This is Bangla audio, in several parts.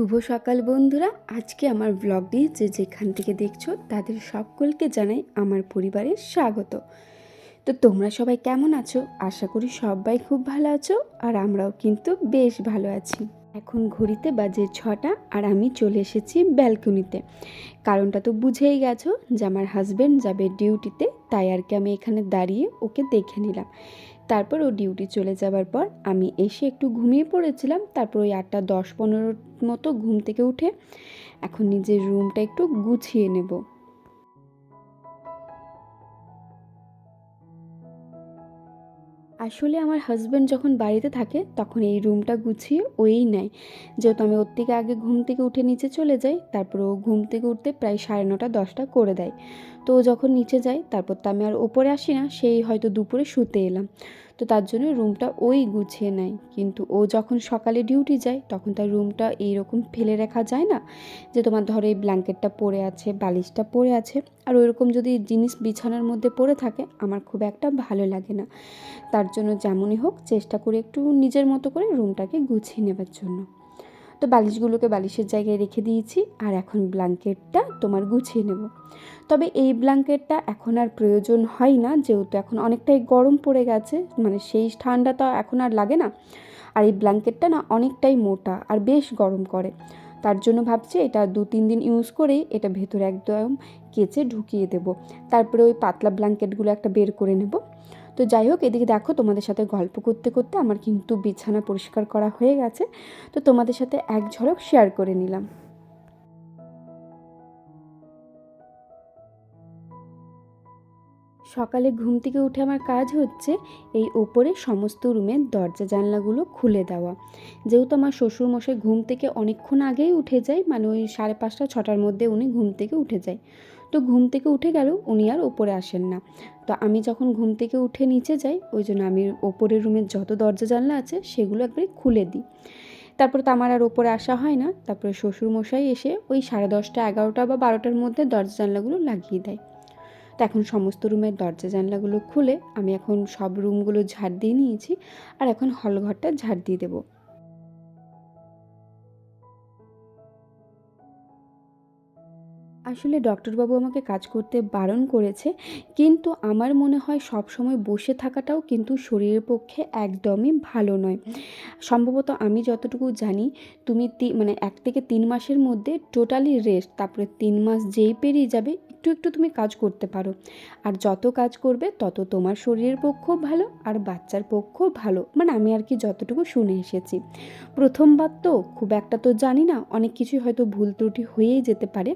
শুভ সকাল বন্ধুরা। আজকে আমার ব্লগটি যে যেখান থেকে দেখছ, তাদের সকলকে জানাই আমার পরিবারের স্বাগত। তো তোমরা সবাই কেমন আছো? আশা করি সবাই খুব ভালো আছো, আর আমরাও কিন্তু বেশ ভালো আছি। এখন ঘড়িতে বাজে ছটা, আর আমি চলে এসেছি ব্যালকনিতে কারণটা তো বুঝেই গেছো যে আমার হাজব্যান্ড যাবে ডিউটিতে তাই আর কি আমি এখানে দাঁড়িয়ে ওকে দেখে নিলাম। তারপর ও ডিউটি চলে যাবার পর আমি এসে একটু ঘুমিয়ে পড়েছিলাম। তারপর ওই আটটা দশ পনেরোর মতো ঘুম থেকে উঠে এখন নিজের রুমটা একটু গুছিয়ে নেব। আসলে আমার হাজব্যান্ড যখন বাড়িতে থাকে তখন এই রুমটা গুছিয়ে ওই নেয়। যেহেতু আমি ওর থেকে আগে ঘুম থেকে উঠে নিচে চলে যাই, তারপর ও ঘুম থেকে উঠতে প্রায় সাড়ে নটা দশটা করে দেয়। তো যখন নিচে যায় তারপর তো আমি আর ওপরে আসি না, সেই হয়তো দুপুরে শুতে এলাম। তো তার জন্য রুমটা ওই গুছিয়ে নেয়। কিন্তু ও যখন সকালে ডিউটি যায়, তখন তার রুমটা এইরকম ফেলে রাখা যায় না যে তোমার ধরো এই ব্ল্যাঙ্কেটটা পড়ে আছে, বালিশটা পড়ে আছে। আর ওইরকম যদি জিনিস বিছানার মধ্যে পড়ে থাকে, আমার খুব একটা ভালো লাগে না। তার জন্য যেমনই হোক, চেষ্টা করে একটু নিজের মতো করে রুমটাকে গুছিয়ে নেবার জন্য। তো বালিশগুলোকে বালিশের জায়গায় রেখে দিয়েছি আর এখন ব্ল্যাঙ্কেটটা তোমার গুছিয়ে নেব। তবে এই ব্ল্যাঙ্কেটটা এখন আর প্রয়োজন হয় না, যেহেতু এখন অনেকটাই গরম পড়ে গেছে মানে সেই ঠান্ডা তো এখন আর লাগে না। আর এই ব্ল্যাঙ্কেটটা না অনেকটাই মোটা আর বেশ গরম করে। তার জন্য ভাবছি এটা দু তিন দিন ইউজ করেই এটা ভেতরে একদম কেচে ঢুকিয়ে দেব। তারপরে ওই পাতলা ব্ল্যাঙ্কেটগুলো একটা বের করে নেব। তো যাই হোক, এদিকে দেখো তোমাদের সাথে গল্প করতে করতে আমার কিন্তু বিছানা পরিষ্কার করা হয়ে গেছে। তো তোমাদের সাথে এক ঝলক শেয়ার করে নিলাম। সকালে ঘুম থেকে উঠে আমার কাজ হচ্ছে এই ওপরে সমস্ত রুমের দরজা জানলাগুলো খুলে দেওয়া। যেহেতু আমার শ্বশুরমশাই ঘুম থেকে অনেকক্ষণ আগেই উঠে যায় মানে ওই সাড়ে পাঁচটা, ছটার মধ্যে উনি ঘুম থেকে উঠে যায়। তো ঘুম থেকে উঠে গেল, উনি আর ওপরে আসেন না। তো আমি যখন ঘুম থেকে উঠে নিচে যাই, ওই জন্য আমি ওপরের রুমের যত দরজা জানলা আছে, সেগুলো একবারে খুলে দিই। তারপর তো আমার আর ওপরে আসা হয় না, তারপরে শ্বশুরমশাই এসে ওই সাড়ে দশটা, এগারোটা বা বারোটার মধ্যে দরজা জানলাগুলো লাগিয়ে দেয়। তো এখন সমস্ত রুমের দরজা জানলাগুলো খুলে, আমি এখন সব রুমগুলো ঝাড় দিয়ে নিয়েছি, আর এখন হল ঘরটা ঝাড় দিয়ে দেবো। আসলে ডক্টরবাবু আমাকে কাজ করতে বারণ করেছে, কিন্তু আমার মনে হয় সব সময় বসে থাকাটাও কিন্তু শরীরের পক্ষে একদমই ভালো নয়। সম্ভবত আমি যতটুকু জানি, তুমি মানে এক থেকে তিন মাসের মধ্যে টোটালি রেস্ট, তারপরে তিন মাস যেই পেরিয়ে যাবে, একটু একটু তুমি কাজ করতে পারো। আর যত কাজ করবে, তত তোমার শরীরের পক্ষও ভালো, আর বাচ্চার পক্ষও ভালো। মানে আমি আর কি যতটুকু শুনে এসেছি। প্রথমবার তো, খুব একটা তো জানি না, অনেক কিছুই হয়তো ভুল ত্রুটি হয়েই যেতে পারে।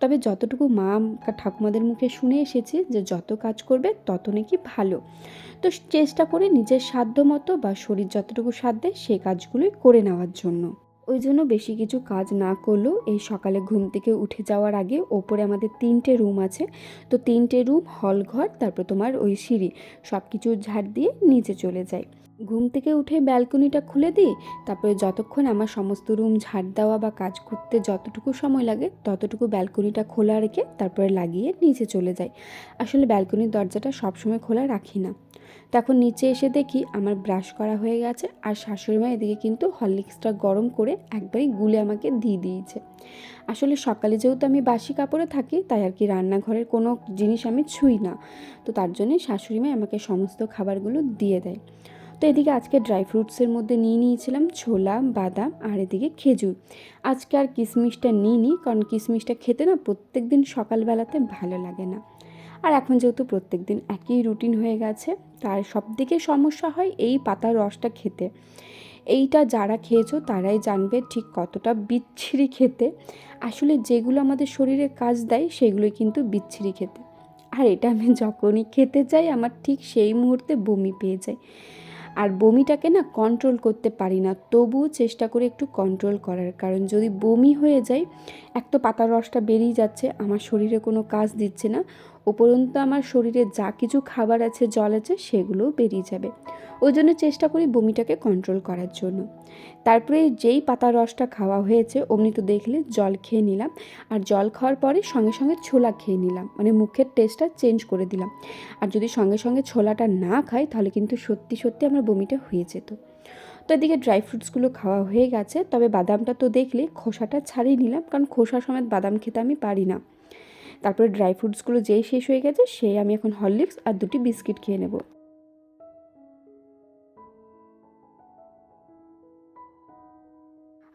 তবে যতটুকু মা ঠাকুমাদের মুখে শুনে এসেছি যে যত কাজ করবে তত নাকি ভালো। তো চেষ্টা করে নিজের সাধ্য মতো বা শরীর যতটুকু সাধ্য সেই কাজগুলোই করে নেওয়ার জন্য। ওই জন্য বেশি কিছু কাজ না করলেও এই সকালে ঘুম থেকে উঠে যাওয়ার আগে ওপরে আমাদের তিনটে রুম আছে। তো তিনটে রুম, হল ঘর, তারপর তোমার ওই সিঁড়ি। সব কিছু ঝাড় দিয়ে নিচে চলে যায় ঘুম থেকে উঠে ব্যালকনিটা খুলে দিই, তারপরে যতক্ষণ আমার সমস্ত রুম ঝাড় দেওয়া বা কাজ করতে যতটুকু সময় লাগে, ততটুকু ব্যালকনিটা খোলা রেখে তারপরে লাগিয়ে নিচে চলে যাই। আসলে ব্যালকনির দরজাটা সবসময় খোলা রাখি না। তখন নিচে এসে দেখি আমার ব্রাশ করা হয়ে গেছে, আর শাশুড়ি মা এদিকে কিন্তু হরলিক্সটা গরম করে একবারই গুলে আমাকে দিয়ে দিয়েছে। আসলে সকালে যেহেতু আমি বাসি কাপড়ে থাকি, তাই আর কি রান্নাঘরের কোনো জিনিস আমি ছুঁই না। তো তার জন্যে শাশুড়ি মা আমাকে সমস্ত খাবারগুলো দিয়ে দেয়। তো এদিকে আজকে ড্রাই ফ্রুটসের মধ্যে নিয়ে নিয়েছিলাম ছোলা, বাদাম আর এদিকে খেজুর। আজকে আর কিশমিশটা নিইনি কারণ কিশমিশটা খেতে না প্রত্যেক দিন সকালবেলাতে ভালো লাগে না। আর এখন যেহেতু প্রত্যেক দিন একই রুটিন হয়ে গেছে, তার সব দিকে সমস্যা হয় এই পাতার রসটা খেতে। এইটা যারা খেয়েছো তারাই জানবে ঠিক কতটা বিচ্ছিরি খেতে। আসলে যেগুলো আমাদের শরীরে কাজ দেয় সেগুলোই কিন্তু বিচ্ছিরি খেতে। আর এটা আমি যখনই খেতে চাই আমার ঠিক সেই মুহূর্তে বমি পেয়ে যায়। আর বমিটাকে না কন্ট্রোল করতে পারি না, তবুও চেষ্টা করি একটু কন্ট্রোল করার। কারণ যদি বমি হয়ে যায়, এক তো পাতার রসটা বেরিয়ে যাচ্ছে, আমার শরীরে কোনো কাজ দিচ্ছে না উপরন্তু আমার শরীরে যা কিছু খাবার আছে, জল আছে, সেগুলোও বেরিয়ে যাবে। ওই জন্য চেষ্টা করি বমিটাকে কন্ট্রোল করার জন্য। তারপরে যেই পাতার রসটা খাওয়া হয়েছে, অমনি তো দেখলে জল খেয়ে নিলাম। আর জল খাওয়ার পরে সঙ্গে সঙ্গে ছোলা খেয়ে নিলাম। মানে মুখের টেস্টটা চেঞ্জ করে দিলাম। আর যদি সঙ্গে সঙ্গে ছোলাটা না খাই, তাহলে কিন্তু সত্যি সত্যি আমার বমিটা হয়ে যেত। তো এদিকে ড্রাই ফ্রুটসগুলো খাওয়া হয়ে গেছে। তবে বাদামটা তো দেখলে খোসাটা ছাড়িয়ে নিলাম। কারণ খোসা সমেত বাদাম খেতে আমি পারি না। তারপরে ড্রাই ফ্রুটসগুলো যেই শেষ হয়ে গেছে, সেই আমি এখন হরলিক্স আর দুটি বিস্কিট খেয়ে নেব।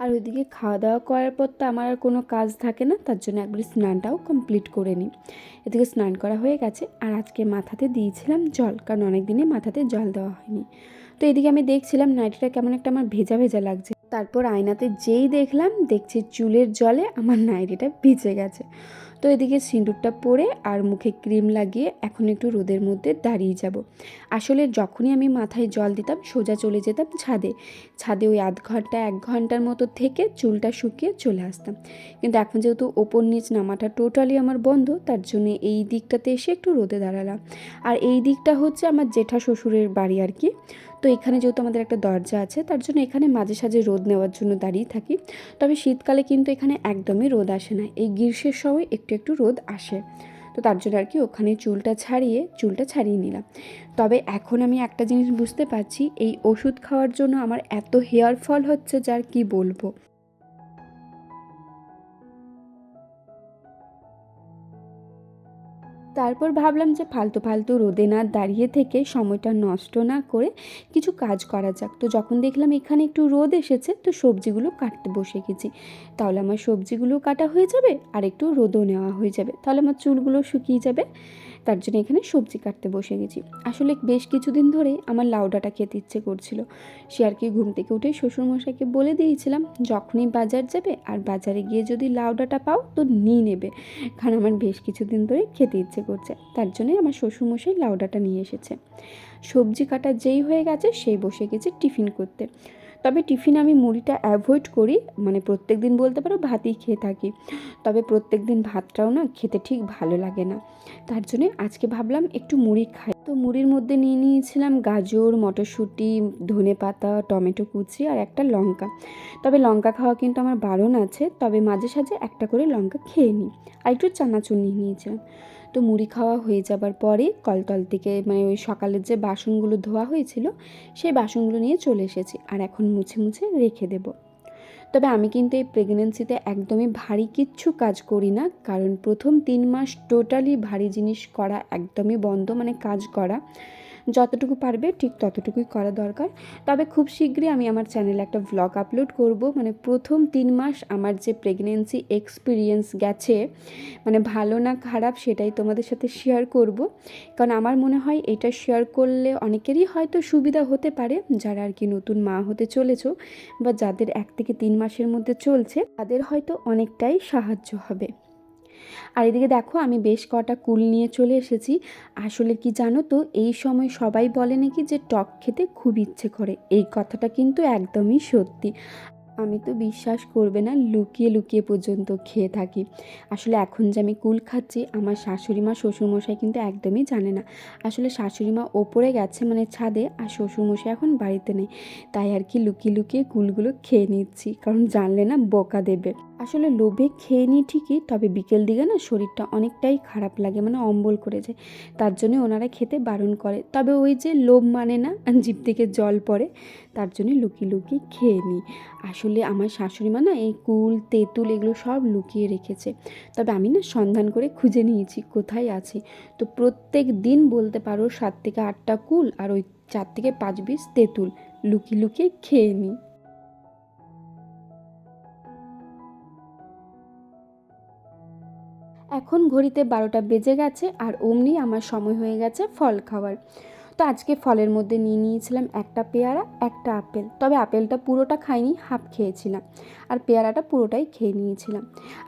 আর ওইদিকে খাওয়া দাওয়া করার পর তো আমার আর কোনো কাজ থাকে না, তার জন্য একবার স্নানটাও কমপ্লিট করে নিই। এদিকে স্নান করা হয়ে গেছে, আর আজকে মাথাতে দিয়েছিলাম জল, কারণ অনেক দিনে মাথাতে জল দেওয়া হয়নি। তো এদিকে আমি দেখছিলাম নাইটিটা কেমন একটা আমার ভেজা ভেজা লাগছে। তারপর আয়নাতে যেই দেখলাম, দেখছি চুলের জলে আমার নাইটিটা ভিজে গেছে। তো এদিকে সিঁদুরটা পরে আর মুখে ক্রিম লাগিয়ে এখন একটু রোদের মধ্যে দাঁড়িয়ে যাব। আসলে যখনই আমি মাথায় জল দিতাম, সোজা চলে যেতাম ছাদে। ছাদে ওই আধ ঘণ্টা, এক ঘণ্টার মতো থেকে চুলটা শুকিয়ে চলে আসতাম। কিন্তু এখন যেহেতু ওপর নিচ নামাটা টোটালি আমার বন্ধ, তার জন্য এই দিকটাতে এসে একটু রোদে দাঁড়ালাম। আর এই দিকটা হচ্ছে আমার জেঠা শ্বশুরের বাড়ি আর কি। তো এখানে যেহেতু আমাদের একটা দরজা আছে, তার জন্য এখানে মাঝে সাঝে রোদ নেওয়ার জন্য দাঁড়িয়ে থাকি। তবে শীতকালে কিন্তু এখানে একদমই রোদ আসে না। এই গ্রীষ্মের সময় একটু একটু রোদ আসে। তো তার জন্য আর কি ওখানে চুলটা ছাড়িয়ে চুলটা ছাড়িয়ে নিলাম। তবে এখন আমি একটা জিনিস বুঝতে পারছি, এই ওষুধ খাওয়ার জন্য আমার এত হেয়ার ফল হচ্ছে যার কি বলব? তারপর ভাবলাম যে ফালতু ফালতু রোদে না দাঁড়িয়ে থেকে সময়টা নষ্ট না করে কিছু কাজ করা যাক। তো যখন দেখলাম এখানে একটু রোদ এসেছে, তো সবজিগুলো কাটতে বসে গেছি। তাহলে আমার সবজিগুলো কাটা হয়ে যাবে আর একটু রোদও নেওয়া হয়ে যাবে। তাহলে আমার চুলগুলো শুকিয়ে যাবে। তার জন্য এখানে সবজি কাটতে বসে গেছি। আসলে বেশ কিছুদিন ধরে আমার লাউডাটা খেতে ইচ্ছে করছিল। সে আর কি ঘুম থেকে উঠে শ্বশুরমশাইকে বলে দিয়েছিলাম, যখনই বাজার যাবে আর বাজারে গিয়ে যদি লাউডাটা পাও তো নিয়ে নেবে। কারণ আমার বেশ কিছুদিন ধরে খেতে ইচ্ছে করছে। তার জন্যই আমার শ্বশুরমশাই লাউডাটা নিয়ে এসেছে। সবজি কাটা যেই হয়ে গেছে, সেই বসে গেছে টিফিন করতে। তবে টিফিন আমি মুড়িটা অ্যাভয়েড করি মানে প্রত্যেক দিন বলতে পারো ভাতই খেয়ে থাকি। তবে প্রত্যেক দিন ভাতটাও না খেতে ঠিক ভালো লাগে না। তার জন্যে আজকে ভাবলাম একটু মুড়ি খাই। তো মুড়ির মধ্যে নিয়ে নিয়েছিলাম গাজর, মটরশুঁটি, ধনে পাতা, টমেটো কুচি আর একটা লঙ্কা। তবে লঙ্কা খাওয়া কিন্তু আমার বারণ আছে, তবে মাঝে সাঝে একটা করে লঙ্কা খেয়ে নিই আর একটু চানাচুর নিয়ে নিয়েছিলাম। তো মুড়ি খাওয়া হয়ে যাবার পরে কলতল থেকে মানে ওই সকালের যে বাসনগুলো ধোয়া হয়েছিল, সেই বাসনগুলো নিয়ে চলে এসেছি। আর এখন মুছে মুছে রেখে দেব। তবে আমি কিন্তু এই প্রেগনেন্সিতে একদমই ভারী কিচ্ছু কাজ করি না। কারণ প্রথম তিন মাস টোটালি ভারী জিনিস করা একদমই বন্ধ মানে কাজ করা। যতটুকু পারবে ঠিক ততটুকুই করা দরকার। তবে খুব শীঘ্রই আমি আমার চ্যানেলে একটা ভ্লগ আপলোড করব। মানে প্রথম তিন মাস আমার যে প্রেগনেন্সি এক্সপিরিয়েন্স গেছে মানে ভালো না খারাপ সেটাই তোমাদের সাথে শেয়ার করব। কারণ আমার মনে হয় এটা শেয়ার করলে অনেকেরই হয়তো সুবিধা হতে পারে, যারা আর কি নতুন মা হতে চলেছ বা যাদের এক থেকে তিন মাসের মধ্যে চলছে, তাদের হয়তো অনেকটাই সাহায্য হবে। আর এদিকে দেখো, আমি বেশ কটা কুল নিয়ে চলে এসেছি। আসলে কি জানো তো, এই সময় সবাই বলে নাকি যে টক খেতে খুব ইচ্ছে করে। এই কথাটা কিন্তু একদমই সত্যি। আমি তো বিশ্বাস করবে না, লুকিয়ে লুকিয়ে পর্যন্ত খেয়ে থাকি। আসলে এখন যে আমি কুল খাচ্ছি, আমার শাশুড়ি মা, শ্বশুরমশাই কিন্তু একদমই জানে না। আসলে শাশুড়ি মা ওপরে গেছে মানে ছাদে, আর শ্বশুরমশাই এখন বাড়িতে নেই। তাই আর কি লুকিয়ে লুকিয়ে কুলগুলো খেয়ে নিচ্ছি, কারণ জানলে না বোকা দেবে। আসলে লোভে খেয়ে নিই ঠিকই, তবে বিকেল দিকে না শরীরটা অনেকটাই খারাপ লাগে মানে অম্বল করে যায় তার জন্য ওনারা খেতে বারণ করে। তবে ওই যে লোভ মানে না, জিভ থেকে জল পড়ে, তার জন্য লুকিয়ে লুকিয়ে খেয়ে নিই। আসলে আমার শাশুড়ি মা না এই কুল, তেঁতুল এগুলো সব লুকিয়ে রেখেছে। তবে আমি না সন্ধান করে খুঁজে নিয়েছি, কোথায় আছে? তো প্রত্যেক দিন বলতে পারো সাত থেকে আটটা কুল আর ওই চার থেকে পাঁচ বিশ তেঁতুল লুকিয়ে লুকিয়ে খেয়ে নিই। এখন ঘড়িতে বারোটা বেজে গেছে আর অমনি আমার সময় হয়ে গেছে ফল খাওয়ার। তো আজকে ফলের মধ্যে নিয়ে নিয়েছিলাম একটা পেয়ারা, একটা আপেল। তবে আপেলটা পুরোটা খাইনি, হাফ খেয়েছিলাম। আর পেয়ারাটা পুরোটাই খেয়ে নিয়েছিলাম।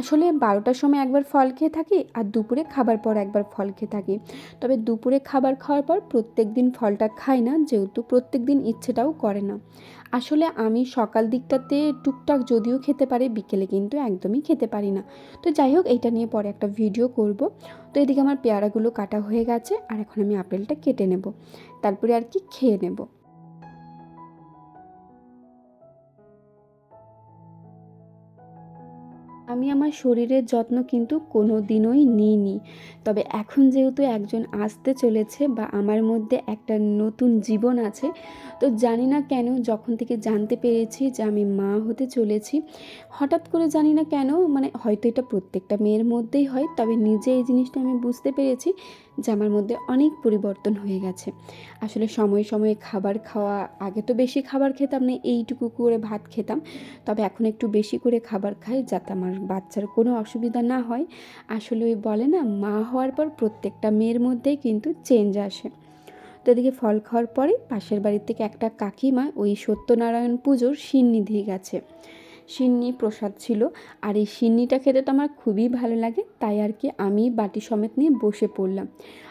আসলে বারোটার সময় একবার ফল খেয়ে থাকি আর দুপুরে খাবার পর একবার ফল খেয়ে থাকি। তবে দুপুরে খাবার খাওয়ার পর প্রত্যেক দিন ফলটা খাই না, যেহেতু প্রত্যেক দিন ইচ্ছেটাও করে না। আসলে আমি সকাল দিকটাতে টুকটাক যদিও খেতে পারি, বিকেলে কিন্তু একদমই খেতে পারি না। তো যাই হোক, এইটা নিয়ে পরে একটা ভিডিও করব। তো এদিকে আমার পেয়ারাগুলো কাটা হয়ে গেছে, আর এখন আমি আপেলটা কেটে নেব। তারপরে আর কি খেয়ে নেব। আমি আমার শরীরের যত্ন কিন্তু কোনো দিনই নিইনি। তবে এখন যেহেতু একজন আসতে চলেছে বা আমার মধ্যে একটা নতুন জীবন আছে, তো জানি না কেন যখন থেকে জানতে পেরেছি যে আমি মা হতে চলেছি, হঠাৎ করে জানি না কেন মানে হয়তো এটা প্রত্যেকটা মেয়ের মধ্যেই হয়, তবে নিজে এই জিনিসটা আমি বুঝতে পেরেছি যে আমার মধ্যে অনেক পরিবর্তন হয়ে গেছে। আসলে সময়ে সময়ে খাবার খাওয়া, আগে তো বেশি খাবার খেতাম না, এইটুকু করে ভাত খেতাম, তবে এখন একটু বেশি করে খাবার খাই যাতে আমার বাচ্চার কোনো অসুবিধা না হয়। আসলে ওই বলে না, মা হওয়ার পর প্রত্যেকটা মেয়ের মধ্যেই কিন্তু চেঞ্জ আসে। তো এদিকে ফল খাওয়ার পরে পাশের বাড়ির থেকে একটা কাকিমা ওই সত্যনারায়ণ পুজোর সিন্নি দিয়ে গেছে। সিন্নি প্রসাদ ছিল, আর এই সিন্নিটা খেতে তো আমার খুবই ভালো লাগে, তাই আর কি আমি বাটি সমেত নিয়ে বসে পড়লাম।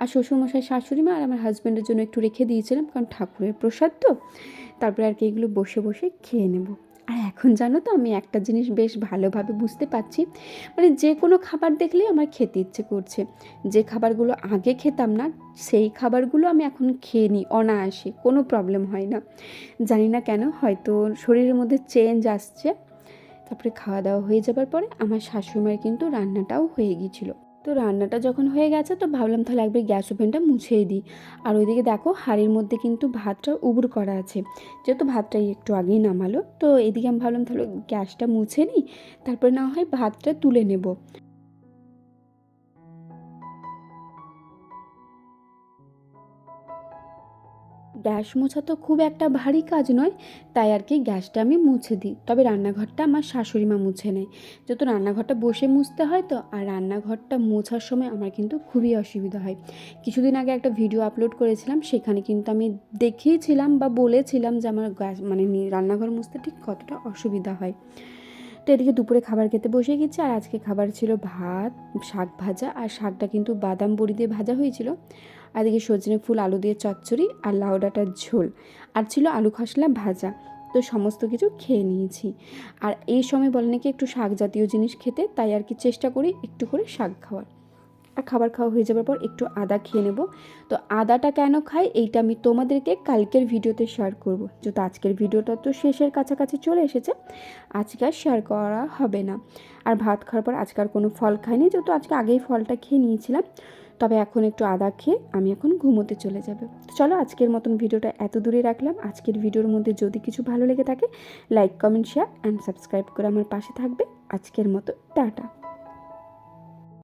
আর শ্বশুরমশাই, শাশুড়ি মা আর আমার হাজব্যান্ডের জন্য একটু রেখে দিয়েছিলাম, কারণ ঠাকুরের প্রসাদ তো। তারপরে আর কি এগুলো বসে বসে খেয়ে নেব। আর এখন জানো তো, আমি একটা জিনিস বেশ ভালোভাবে বুঝতে পারছি। মানে যে কোনো খাবার দেখলেই আমার খেতে ইচ্ছে করছে। যে খাবারগুলো আগে খেতাম না, সেই খাবারগুলো আমি এখন খেয়ে নিই অনায়াসে, কোনো প্রবলেম হয় না। জানি না কেন, হয়তো শরীরের মধ্যে চেঞ্জ আসছে। তারপরে খাওয়া দাওয়া হয়ে যাবার পরে আমার শাশুড়িমার কিন্তু রান্নাটাও হয়ে গিয়েছিল। তো রান্নাটা যখন হয়ে গেছে তো ভাবলাম তাহলে একবার গ্যাস ওভেনটা মুছেই দিই। আর ওইদিকে দেখো হাড়ির মধ্যে কিন্তু ভাতটা উবুর করা আছে। যেহেতু ভাতটা একটু আগেই নামালো, তো এদিকে আমি ভাবলাম তাহলে গ্যাসটা মুছে নিই, তারপরে না হয় ভাতটা তুলে নেব। গ্যাস মোছা তো খুব একটা ভারী কাজ নয়, তাই আর কি গ্যাসটা আমি মুছে দিই। তবে রান্নাঘরটা আমার শাশুড়ি মা মুছে নেয়। যেহেতু রান্নাঘরটা বসে মুছতে হয় তো, আর রান্নাঘরটা মোছার সময় আমার কিন্তু খুবই অসুবিধা হয়। কিছুদিন আগে একটা ভিডিও আপলোড করেছিলাম, সেখানে কিন্তু আমি দেখিয়েছিলাম বা বলেছিলাম যে আমার গ্যাস মানে রান্নাঘর মুছতে ঠিক কতটা অসুবিধা হয়। তো এদিকে দুপুরে খাবার খেতে বসে গেছি, আর আজকে খাবার ছিল ভাত, শাক ভাজা, আর শাকটা কিন্তু বাদাম বড়ি দিয়ে ভাজা হয়েছিল। আর এদিকে সজনে ফুল, আলু দিয়ে চচ্চড়ি আর লাউ ডাঁটার ঝোল। আর ছিল আলু খসলা ভাজা। তো সমস্ত কিছু খেয়ে নিয়েছি। আর এই সময় বলে নাকি একটু শাক জাতীয় জিনিস খেতে, তাই আর কি চেষ্টা করি একটু করে শাক খাওয়ার। আর খাবার খাওয়া হয়ে যাবার পর একটু আদা খেয়ে নেব। তো আদাটা কেন খাই, এইটা আমি তোমাদেরকে কালকের ভিডিওতে শেয়ার করব। যেহেতু আজকের ভিডিওটা তো শেষের কাছাকাছি চলে এসেছে, আজকে আর শেয়ার করা হবে না। আর ভাত খাওয়ার পর আজকে আর কোনো ফল খাইনি, যেহেতু আজকে আগেই ফলটা খেয়ে নিয়েছিলাম। তবে এখন একটু আদা খেয়ে আমি এখন ঘুমোতে চলে যাব। তো চলো আজকের মতন ভিডিওটা এত দূরে রাখলাম। আজকের ভিডিওর মধ্যে যদি কিছু ভালো লেগে থাকে like comment share and subscribe করে আমার পাশে থাকবে। আজকের মতো, টাটা।